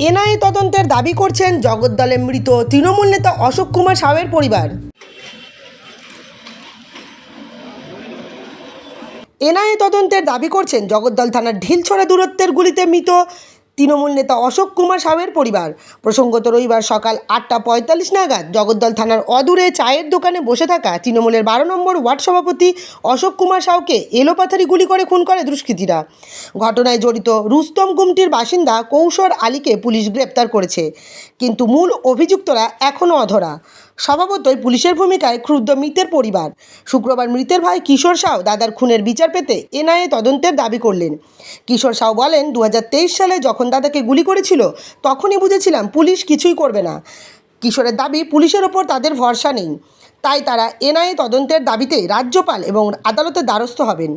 NIA তদন্তের দাবি করছেন জগদ্দলে মৃত তৃণমূল নেতা অশোক কুমার সাউয়ের পরিবার। এনআইএ তদন্তের দাবি করছেন জগদ্দল থানার ঢিলছড়া দূরত্বের গুলিতে মৃত তৃণমূল নেতা অশোক কুমার সাউয়ের পরিবার। প্রসঙ্গত রবিবার সকাল আটটা পঁয়তাল্লিশ নাগাদ জগদ্দল থানার অদূরে চায়ের দোকানে বসে থাকা তৃণমূলের বারো নম্বর ওয়ার্ড সভাপতি অশোক কুমার সাউকে এলোপাথারি গুলি করে খুন করে দুষ্কৃতীরা। ঘটনায় জড়িত রুস্তম গুমটির বাসিন্দা কৌশর আলীকে পুলিশ গ্রেপ্তার করেছে। কিন্তু মূল অভিযুক্তরা এখনও অধরা। স্বভাবতই পুলিশের ভূমিকায় ক্ষুব্ধ মৃতের পরিবার। শুক্রবার মৃতের ভাই কিশোর সাউ দাদার খুনের বিচার পেতে এনআইএ তদন্তের দাবি করলেন। কিশোর সাউ বলেন দু হাজার তেইশ সালে যখন দাদাকে গুলি করেছিল, তখনই বুঝেছিলাম পুলিশ কিছুই করবে না। কিশোরের দাবি, পুলিশের ওপর তাদের ভরসা নেই। তাই তারা এনআইএ তদন্তের দাবিতে রাজ্যপাল এবং আদালতের দ্বারস্থ হবেন।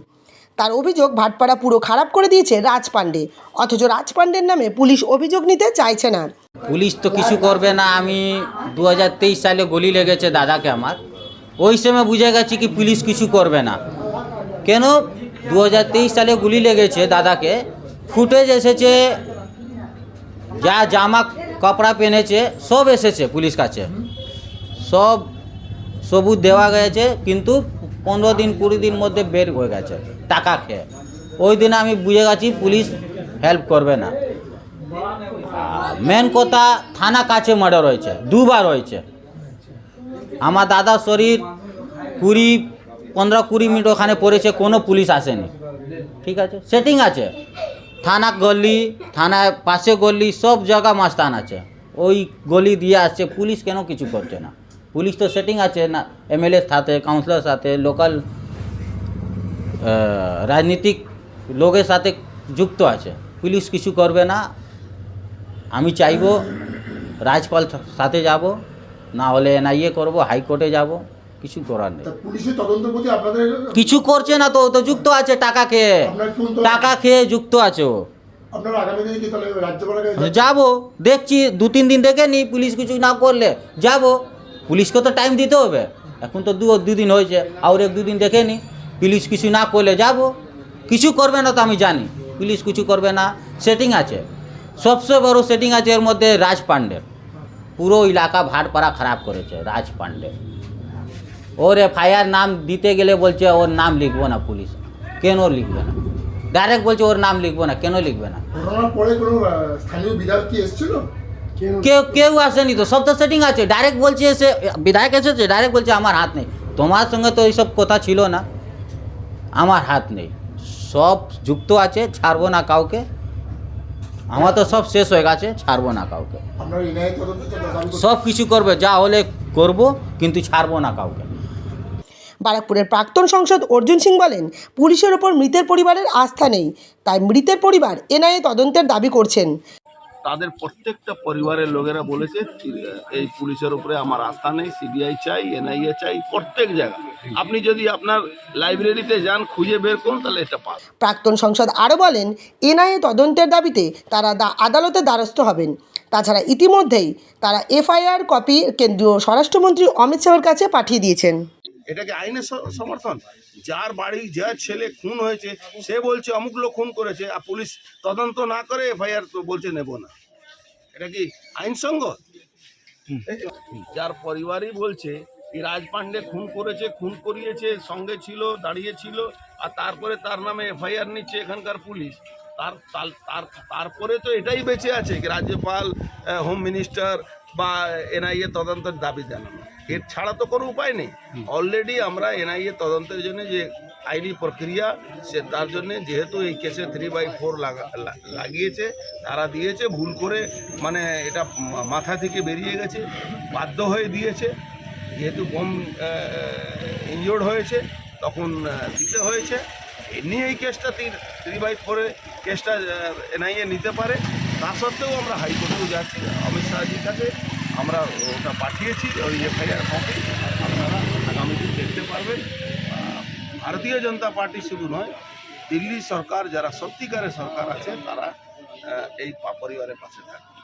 তার অভিযোগ ভাটপাড়া পুরো খারাপ করে দিয়েছে রাজ পাণ্ডে। অথচ রাজ পাণ্ডের নামে পুলিশ অভিযোগ নিতে চাইছে না। পুলিশ তো কিছু করবে না, আমি দু হাজার তেইশ সালে গলি লেগেছে দাদাকে আমার। ওই সময় বুঝে গেছি কি পুলিশ কিছু করবে না। কেন দু হাজার তেইশ সালে গুলি লেগেছে দাদাকে, ফুটেজ এসেছে, যা জামা কাপড়া পেনেছে, সব এসেছে পুলিশ কাছে। সব সবুজ দেওয়া গেছে, কিন্তু পনেরো দিন, কুড়ি দিন মধ্যে বের হয়ে গেছে, টাকা খেয়ে। ওই দিনে আমি বুঝে গেছি পুলিশ হেল্প করবে না। মেন কথা থানা কাছে মার্ডার হয়েছে, দুবার হয়েছে। আমার দাদার শরীর কুড়ি, পনেরো, কুড়ি মিনিট ওখানে পড়েছে, কোনো পুলিশ আসেনি। ঠিক আছে? সেটিং আছে। থানা গলি, থানায় পাশে গলি, সব জায়গা মাস্তান আছে। ওই গলি দিয়ে আসছে, পুলিশ কেন কিছু করছে না? পুলিশ তো সেটিং আছে না এমএলএর সাথে কাউন্সিলর সাথে লোকাল রাজনীতিক লোকের সাথে যুক্ত আছে। পুলিশ কিছু করবে না। আমি চাইব রাজপাল সাথে যাব না হলে এনআইএ করব হাইকোর্টে যাব কিছু করার নেই। কিছু করছে না তো তো যুক্ত আছে টাকা খেয়ে? টাকা খেয়ে যুক্ত আছে ও। কাছে যাব দেখছি দু তিন দিন দেখে নি পুলিশ কিছু না করলে যাব। পুলিশকে তো টাইম দিতে হবে। এখন তো দু দুদিন হয়েছে আর এক দুদিন দেখে নি। পুলিশ কিছু না করলে যাব। কিছু করবে না তো আমি জানি। পুলিশ কিছু করবে না। সেটিং আছে। সবচেয়ে বড় সেটিং আছে এর মধ্যে রাজ পাণ্ডের পুরো এলাকা ভাটপাড়া খারাপ করেছে, রাজ পাণ্ডে। ওর এফআইআর নাম দিতে গেলে বলছে, ওর নাম লিখব না পুলিশ। কেন লিখবে না? ডাইরেক্ট বলছে, ওর নাম লিখব না। কেন লিখবে না? ঘটনার পরে কোনো স্থানীয় বিধায়ক কি কেউ কেউ আসেনি তো সব তো সেটিং আছে। ডাইরেক্ট বলছে এসে বিধায়ক এসেছে ডাইরেক্ট বলছে আমার হাত নেই। তোমার সঙ্গে তো এইসব কথা ছিল না। আমার হাত নেই। সব যুক্ত আছে ছাড়বো না কাউকে। আমার তো সব শেষ হয়ে গেছে ছাড়বো না কাউকে। সব কিছু করবে যা হলে করব কিন্তু ছাড়বো না কাউকে। বারাকপুরের প্রাক্তন সাংসদ অর্জুন সিং বলেন পুলিশের ওপর মৃতের পরিবারের আস্থা নেই। তাই মৃতের পরিবার এনআইএ তদন্তের দাবি করছেন। তাদের প্রত্যেকটা পরিবারের লোকেরা বলেছে, এই পুলিশের উপরে আমার আস্থা নেই, সিবিআই চাই, এনআইএ চাই, প্রত্যেক জায়গায়। আপনি যদি আপনার লাইব্রেরিতে যান, খুঁজে বের করুন, তাহলে এটা পান প্রাক্তন সংসদ আরও বলেন, এনআইএ তদন্তের দাবিতে তারা দা আদালতে দ্বারস্থ হবেন। তাছাড়া ইতিমধ্যেই তারা এফআইআর কপি কেন্দ্রীয় স্বরাষ্ট্রমন্ত্রী অমিত শাহের কাছে পাঠিয়ে দিয়েছেন। এটাকে আইনের সমর্থন। যার বাড়ি যার ছেলে খুন হয়েছে সে বলছে অমুক লোক খুন করেছে আর পুলিশ তদন্ত না করে এফআইআর তো বলছে নেব না। এটা কি আইনসঙ্গত যার পরিবারই বলছে এই রাজ পাণ্ডে খুন করেছে খুন করিয়েছে সঙ্গে ছিল দাঁড়িয়ে ছিল আর তারপরে তার নামে এফআইআর নিচ্ছে এখানকার পুলিশ। তার তার তার- তারপরে তো এটাই বেঁচে আছে রাজ্যপাল হোম মিনিস্টার বা এনআইএ তদন্তের দাবি জানানো। এর ছাড়া তো কোনো উপায় নেই। অলরেডি আমরা এনআইএ তদন্তের জন্য যে আইনি প্রক্রিয়া সে তার জন্য যেহেতু এই কেসে থ্রি বাই ফোর লাগিয়েছে তারা দিয়েছে ভুল করে মানে এটা মাথা থেকে বেরিয়ে গেছে বাধ্য হয়ে দিয়েছে। যেহেতু কম ইনজোর্ড হয়েছে তখন দিতে হয়েছে। এমনি এই কেসটা থ্রি বাই ফোরে কেসটা এনআইএ নিতে পারে। তা সত্ত্বেও আমরা হাইকোর্টেও যাচ্ছি অমিত শাহজির কাছে। আমরা ওটা পাঠিয়েছি, ওই এফআইআর কপি আপনারা আগামী দিন দেখতে পারবেন। ভারতীয় জনতা পার্টি শুধু নয়, দিল্লি সরকার যারা সত্যিকারের সরকার আছে, তারা এই পরিবারের পাশে থাকে